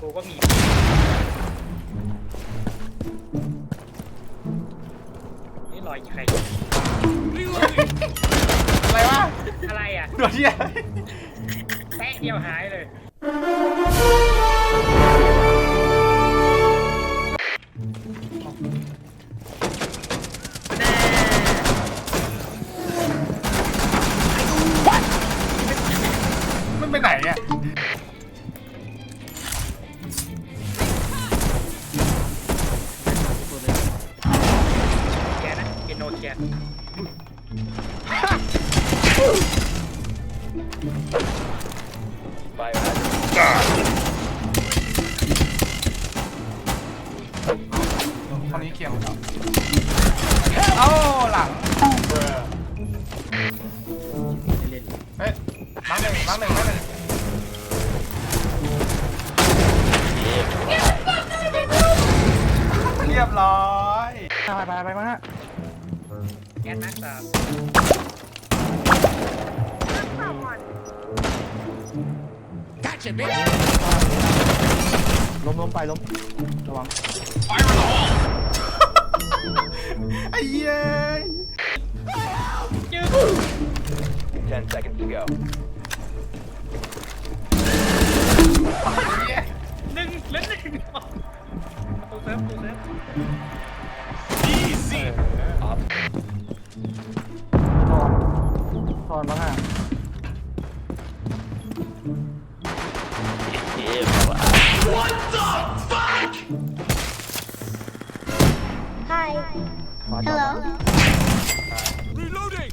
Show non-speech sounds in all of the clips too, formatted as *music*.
กูก็มีนี่รอยใครอะไรวะอะไรอะ โดนเหี้ยแป๊ะเดียวหายเลย นะเกนโนเคลียร์คนนี้เคียร์หมดแล้วเอ้าหลังเล่นเฮ้ยมาหนึ่งมาหนึ่งมาหนึ่งเรียบร้อย ไปไปไปมา แก๊สนักสามล้มล้มไปล้มระวัง ไอ้เหี้ยจึ๊ง Ten seconds to go. What the fuck? Hi. Hello. Reloading.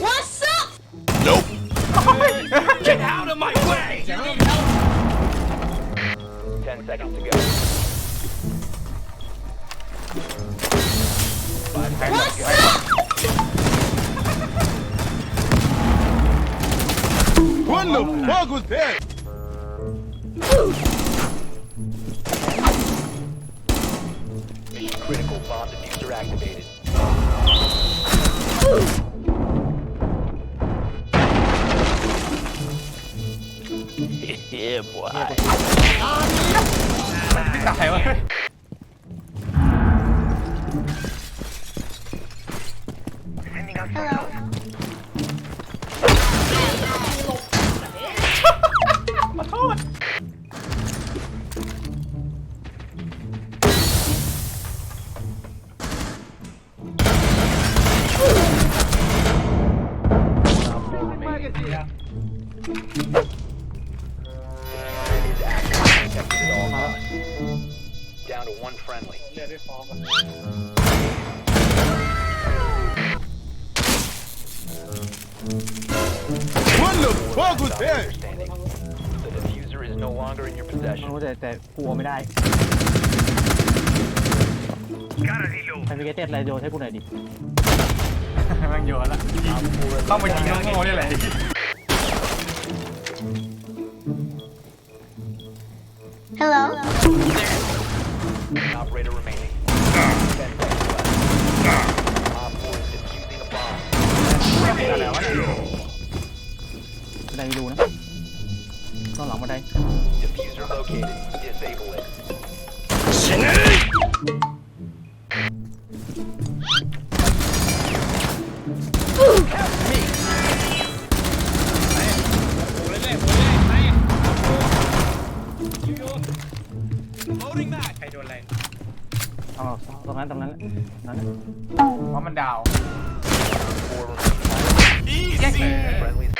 What's up? Nope. *laughs* Get out of my way! You need help. Ten seconds to go. What's up? What the fuck was that? Critical bomb diffuser activated. yeah, boy. Ah, 你干啥呀？Is no longer in your มัน possession. รู้แต่แต่กลัวไม่ได้ใครมีเกเต็ดอะไรโยนให้กูหน่อยดิแมันโยนละต้องไปยิงน้องโง่นี่แหละ Hello. Operator remaining. Ten Diffuser located. Disable it. โอ้เรื่อยๆโอ้เรื่อยๆไปยูยูใครโดนอะไรเอาตรงนั้นตรงนั้นนั่นเพราะมันดาว Four remaining. Friendly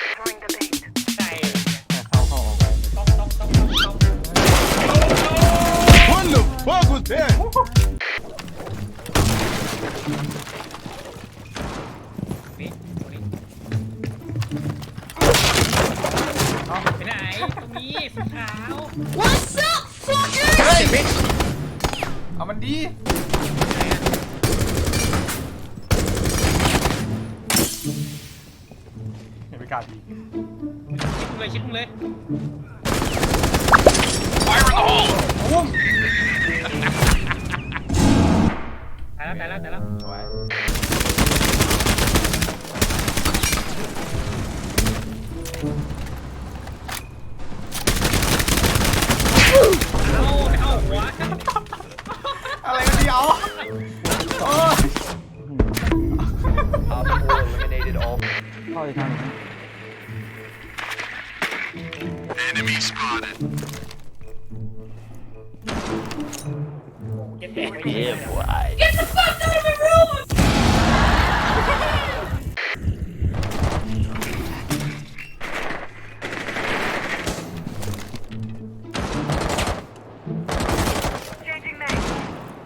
What the fuck was that? นี่ตรงนี้ไปไหน ตรงนี้สีขาว What's up, fucker? เฮ้ยบิ๊กเอามันดีอย่าไปกล้าดีชิดมึงเลยชิดมึงเลย อุ้แล้วตายแล้วตายแล้วเอาไรกัอ้ Enemy spotted. yeah, boy. Get the fuck out of my room! Changing.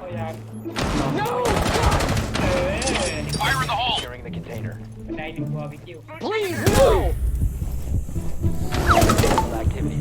Oh, yeah. No! Fire in the the container. Please, no! Activity